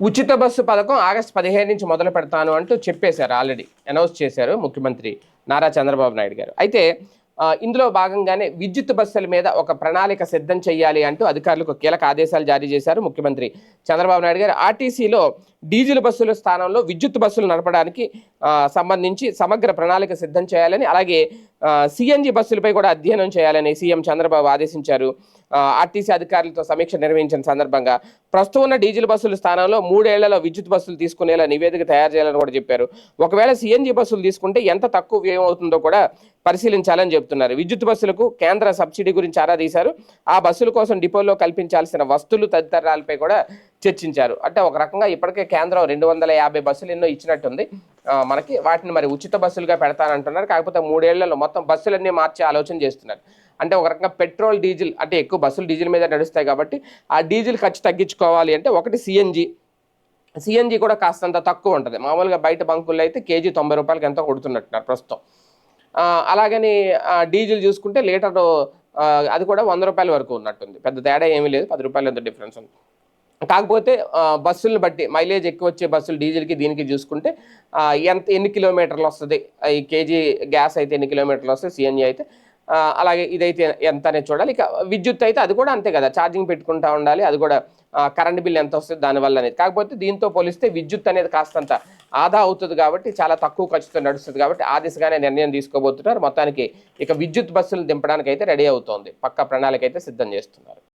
ఉచిత బస్సు పథకం ఆగస్టు పదిహేను నుంచి మొదలు పెడతాను అంటూ చెప్పేశారు ఆల్రెడీ అనౌన్స్ చేశారు ముఖ్యమంత్రి నారా చంద్రబాబు నాయుడు గారు. అయితే ఇందులో భాగంగానే విద్యుత్ బస్సుల మీద ఒక ప్రణాళిక సిద్ధం చేయాలి అంటూ అధికారులకు కీలక ఆదేశాలు జారీ చేశారు ముఖ్యమంత్రి చంద్రబాబు నాయుడు గారు. ఆర్టీసీలో డీజిల్ బస్సుల స్థానంలో విద్యుత్ బస్సులు నడపడానికి సంబంధించి సమగ్ర ప్రణాళిక సిద్ధం చేయాలని అలాగే సిఎన్జి బస్సులపై కూడా అధ్యయనం చేయాలని సీఎం చంద్రబాబు ఆదేశించారు. ఆర్టీసీ అధికారులతో సమీక్ష నిర్వహించిన సందర్భంగా ప్రస్తుతం ఉన్న డీజిల్ బస్సుల స్థానంలో మూడేళ్ళలో విద్యుత్ బస్సులు తీసుకునేలా నివేదిక తయారు చేయాలని కూడా చెప్పారు. ఒకవేళ సిఎన్జి బస్సులు తీసుకుంటే ఎంత తక్కువ వ్యయం అవుతుందో కూడా పరిశీలించాలని చెప్తున్నారు. విద్యుత్ బస్సులకు కేంద్ర సబ్సిడీ గురించి ఆరా తీశారు. ఆ బస్సుల కోసం డిపోలో కల్పించాల్సిన వస్తువులు తదితరాలపై కూడా చర్చించారు. అంటే ఒక రకంగా ఇప్పటికే కేంద్రం రెండు వందల యాభై బస్సులు ఎన్నో ఇచ్చినట్టుంది. మనకి వాటిని మరి ఉచిత బస్సులుగా పెడతానంటున్నారు. కాకపోతే మూడేళ్ళలో మొత్తం బస్సులన్నీ మార్చే ఆలోచన చేస్తున్నారు. అంటే ఒక రకంగా పెట్రోల్ డీజిల్ అంటే ఎక్కువ బస్సులు డీజిల్ మీద నడుస్తాయి కాబట్టి ఆ డీజిల్ ఖర్చు తగ్గించుకోవాలి అంటే ఒకటి సిఎన్జి. సిఎన్జి కూడా కాస్తంత తక్కువ ఉంటుంది. మామూలుగా బయట బంకుల్లో అయితే కేజీ తొంభై రూపాయలకి ఎంతో కొడుతున్నట్టున్నారు ప్రస్తుతం. అలాగని డీజిల్ చూసుకుంటే లీటర్ అది కూడా వంద రూపాయల వరకు ఉన్నట్టుంది. పెద్ద తేడా ఏమీ లేదు. పది రూపాయలు ఎంత డిఫరెన్స్ ఉంది కాకపోతే బస్సులను బట్టి మైలేజ్ ఎక్కువ వచ్చే బస్సులు డీజిల్కి దీనికి చూసుకుంటే ఎంత ఎన్ని కిలోమీటర్లు వస్తుంది? ఈ కేజీ గ్యాస్ అయితే ఎన్ని కిలోమీటర్లు వస్తుంది? సిఎన్జి అయితే. అలాగే ఇదైతే ఎంత అనేది చూడాలి. ఇక విద్యుత్ అయితే అది కూడా అంతే కదా. ఛార్జింగ్ పెట్టుకుంటా ఉండాలి. అది కూడా కరెంట్ బిల్ ఎంత వస్తుంది? దానివల్ల అనేది. కాకపోతే దీంతో పోలిస్తే విద్యుత్ అనేది కాస్తంత ఆదా అవుతుంది కాబట్టి చాలా తక్కువ ఖర్చుతో నడుస్తుంది కాబట్టి ఆ దిశగానే నిర్ణయం తీసుకోబోతున్నారు. మొత్తానికి ఇక విద్యుత్ బస్సులు దింపడానికి అయితే రెడీ అవుతోంది. పక్క ప్రణాళిక అయితే సిద్ధం చేస్తున్నారు.